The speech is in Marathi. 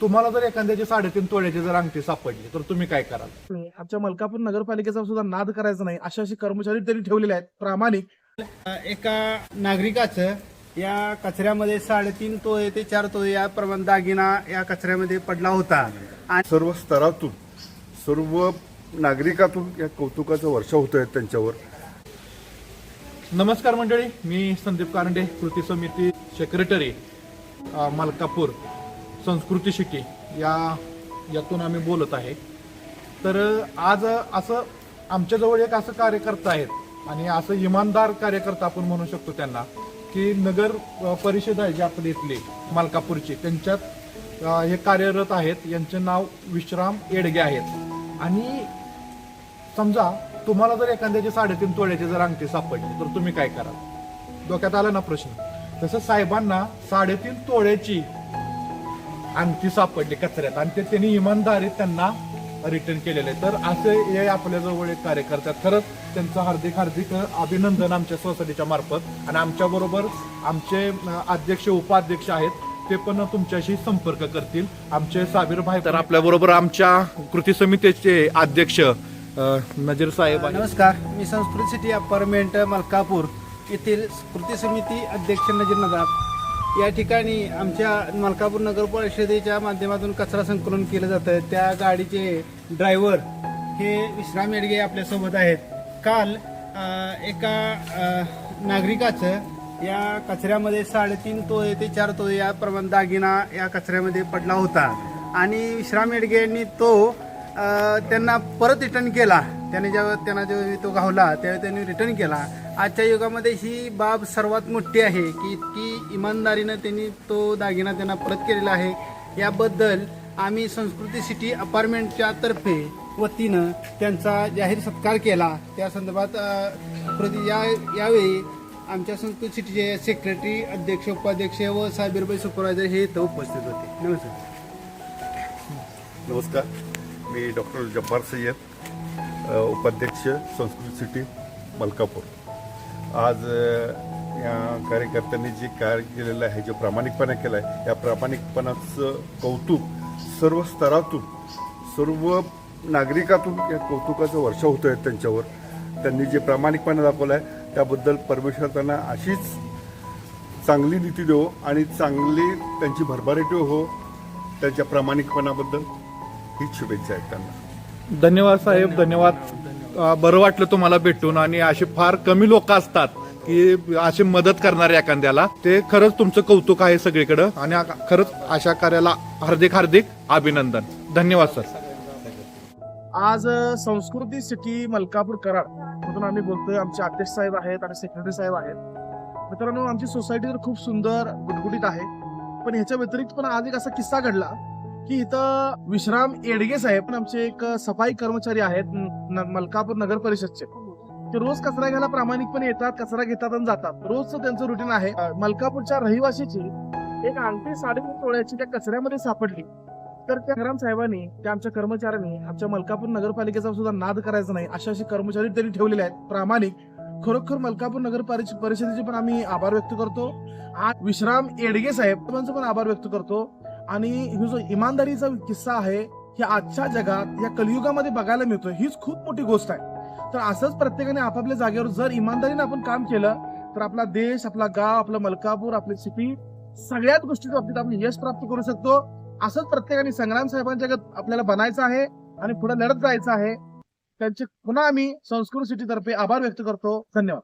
तुम्हाला जर एखाद्याची साडेतीन तोळ्याची जर अंगठी सापडली तर तुम्ही काय कराल? आमच्या मलकापूर नगरपालिकेचा सुद्धा नाद करायचा नाही. असे असे कर्मचारी त्यांनी ठेवलेले आहेत प्रामाणिक. एका नागरिकाचं या कचऱ्यामध्ये साडेतीन तोळे ते चार तोळे या प्रमाण दागिना या कचऱ्यामध्ये पडला होता. आणि सर्व स्तरातून सर्व नागरिकातून या कौतुकाचं वर्ष होत आहे त्यांच्यावर. नमस्कार मंडळी मी संदीप कारंडे कृती समिती सेक्रेटरी अ, मलकापूर. संस्कृती शिके या यातून आम्ही बोलत आहे. तर आज असं आमच्याजवळ एक असं कार्यकर्ता आहेत आणि असं इमानदार कार्यकर्ता आपण म्हणू शकतो त्यांना की नगर परिषद आहे जी आपली इथली मालकापूरची. त्यांच्यात हे कार्यरत आहेत. यांचे नाव विश्राम येडगे आहेत. आणि समजा तुम्हाला जर एखाद्याची साडेतीन तोळ्याची जर अंगठी सापडली तर तुम्ही काय कराल? डोक्यात आला ना प्रश्न? तसं साहेबांना साडेतीन तोळ्याची अंगठी सापडली कचऱ्यात. आणि ते त्यांनी इमानदारीत त्यांना रिटर्न केलेले. तर असे हे आपल्याजवळ एक कार्यकर्ते. खरंच त्यांचं हार्दिक हार्दिक अभिनंदन आमच्या सोसायटीच्या मार्फत. आणि आमच्या बरोबर आमचे अध्यक्ष उपाध्यक्ष आहेत. ते पण तुमच्याशी संपर्क करतील. आमचे साबीर भाई तर आपल्या बरोबर आमच्या कृती समितीचे अध्यक्ष नजीर साहेब. नमस्कार. मी संस्कृत सिटी अपार्टमेंट मलकापूर येथील कृती समिती अध्यक्ष नजीर नदाब. या ठिकाणी आमच्या मलकापूर नगर परिषदेच्या माध्यमातून कचरा संकलन केलं जातं त्या गाडीचे ड्रायव्हर हे विश्राम येडगे आपल्यासोबत आहेत. काल एका नागरिकाचं या कचऱ्यामध्ये साडेतीन तोळे ते चार तोळे या प्रमाण दागिना या कचऱ्यामध्ये पडला होता. आणि विश्राम येडगे यांनी तो त्यांना परत रिटर्न केला. त्याने जेव्हा त्यांना जेव्हा तो गावला त्यावेळी त्यांनी रिटर्न केला. आजच्या युगामध्ये ही बाब सर्वात मोठी आहे की इतकी इमानदारीनं त्यांनी तो दागिना त्यांना परत केलेला आहे. याबद्दल आम्ही संस्कृती सिटी अपार्टमेंटच्या तर्फे वतीनं त्यांचा जाहीर सत्कार केला. त्या संदर्भात प्रति या यावेळी आमच्या संस्कृत सिटीचे सेक्रेटरी अध्यक्ष उपाध्यक्ष व साहेबीरबाई सुपरवायझर हे इथं उपस्थित होते. नमस्कार. नमस्कार. मी डॉक्टर जब्बार सय्यद उपाध्यक्ष संस्कृत सिटी मलकापूर. आज या कार्यकर्त्यांनी जे कार्य केलेलं आहे जे प्रामाणिकपणा केलं आहे या प्रामाणिकपणाचं कौतुक सर्व स्तरातून सर्व नागरिकातून या कौतुकाचं वर्ष होतो आहे त्यांच्यावर. त्यांनी जे प्रामाणिकपणा दाखवला आहे त्याबद्दल परमेश्वर त्यांना अशीच चांगली नीती देवो आणि चांगली त्यांची भरभराटी हो त्यांच्या प्रामाणिकपणाबद्दल हीच शुभेच्छा आहेत त्यांना. धन्यवाद साहेब धन्यवाद. बरं वाटलं तुम्हाला भेटून आणि असे फार कमी लोक असतात. की अशी मदत करणारे एखाद्याला ते खरंच तुमचं कौतुक आहे सगळीकडं. आणि खरंच अशा कार्याला हार्दिक हार्दिक अभिनंदन. धन्यवाद सर. आज संस्कृती सिटी मलकापूर कराड मधून आम्ही बोलतोय. आमचे अध्यक्ष साहेब आहेत आणि सेक्रेटरी साहेब आहेत. मित्रांनो आमची सोसायटी तर खूप सुंदर गुटगुटीत आहे. पण ह्याच्या व्यतिरिक्त पण आज एक असा किस्सा घडला की इथं विश्राम येडगे साहेब पण आमचे एक सफाई कर्मचारी आहेत न- मलकापूर नगर परिषदचे. ते रोज कचरा घ्यायला प्रामाणिकपणे येतात कचरा घेतात आणि जातात. रोजचं त्यांचं रुटीन आहे. मलकापूरच्या रहिवासीची एक अंगठी साडेतीन तोळ्याची त्या कचऱ्यामध्ये सापडली. तर त्या ग्राम साहेबांनी त्या आमच्या कर्मचाऱ्यांनी आमच्या मलकापूर नगरपालिकेचा सुद्धा नाद करायचा नाही. अशा असे कर्मचारी त्यांनी ठेवलेले आहेत. प्रामाणिक. खरोखर मलकापूर नगर परिषदेचे पण आम्ही आभार व्यक्त करतो. आज विश्राम येडगे साहेब पण आभार व्यक्त करतो. आणि ही जो इमानदारीचा किस्सा आहे ही आजच्या जगात या कलियुगामध्ये बघायला मिळतो हीच खूप मोठी गोष्ट आहे. तर असंच प्रत्येकाने आपापल्या जागेवर जर इमानदारीने आपण काम केलं तर आपला देश आपला गाव आपलं मलकापूर आपली सिटी सगळ्याच गोष्टीच्या बाबतीत आपण यश प्राप्त करू शकतो. असंच प्रत्येकाने संग्राम साहेबांच्या गत आपल्याला बनायचं आहे आणि पुढे लढत जायचं आहे. त्यांचे पुन्हा आम्ही संस्कृत सिटीतर्फे आभार व्यक्त करतो. धन्यवाद.